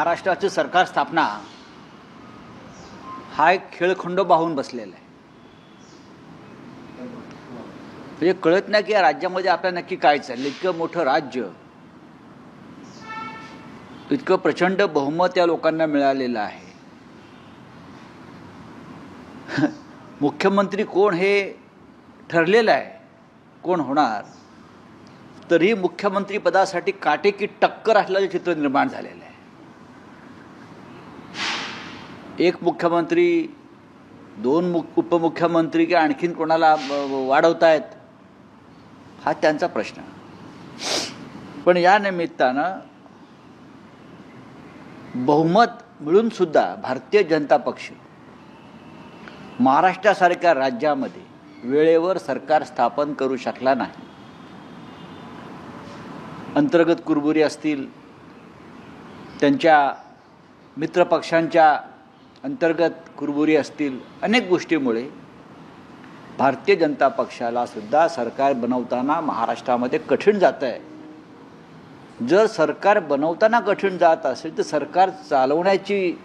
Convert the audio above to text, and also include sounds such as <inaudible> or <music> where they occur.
महाराष्ट्राची सरकार स्थापना हा एक खेळखंड पाहून बसलेला आहे. म्हणजे कळत नाही की या राज्यामध्ये आपल्या नक्की काय चाललं इतकं मोठं राज्य इतकं प्रचंड बहुमत या लोकांना मिळालेलं आहे. <laughs> मुख्यमंत्री कोण हे ठरलेलं आहे कोण होणार? तरी मुख्यमंत्री पदासाठी काटेकी टक्कर असल्याचं चित्र निर्माण झालेलं आहे. एक मुख्यमंत्री दोन मुख उपमुख्यमंत्री की आणखीन कोणाला वाढवतायत? हा त्यांचा प्रश्न पण या निमित्तानं बहुमत मिळून सुद्धा भारतीय जनता पक्ष महाराष्ट्रासारख्या राज्यामध्ये वेळेवर सरकार स्थापन करू शकला नाही. अंतर्गत कुरबुरी असतील त्यांच्या मित्रपक्षांच्या अंतर्गत कुरबुरी असतील अनेक गोष्टीमुळे भारतीय जनता पक्षाला सुद्धा सरकार बनवताना महाराष्ट्रामध्ये कठीण जातं आहे. जर सरकार बनवताना कठीण जात असेल तर सरकार चालवण्याची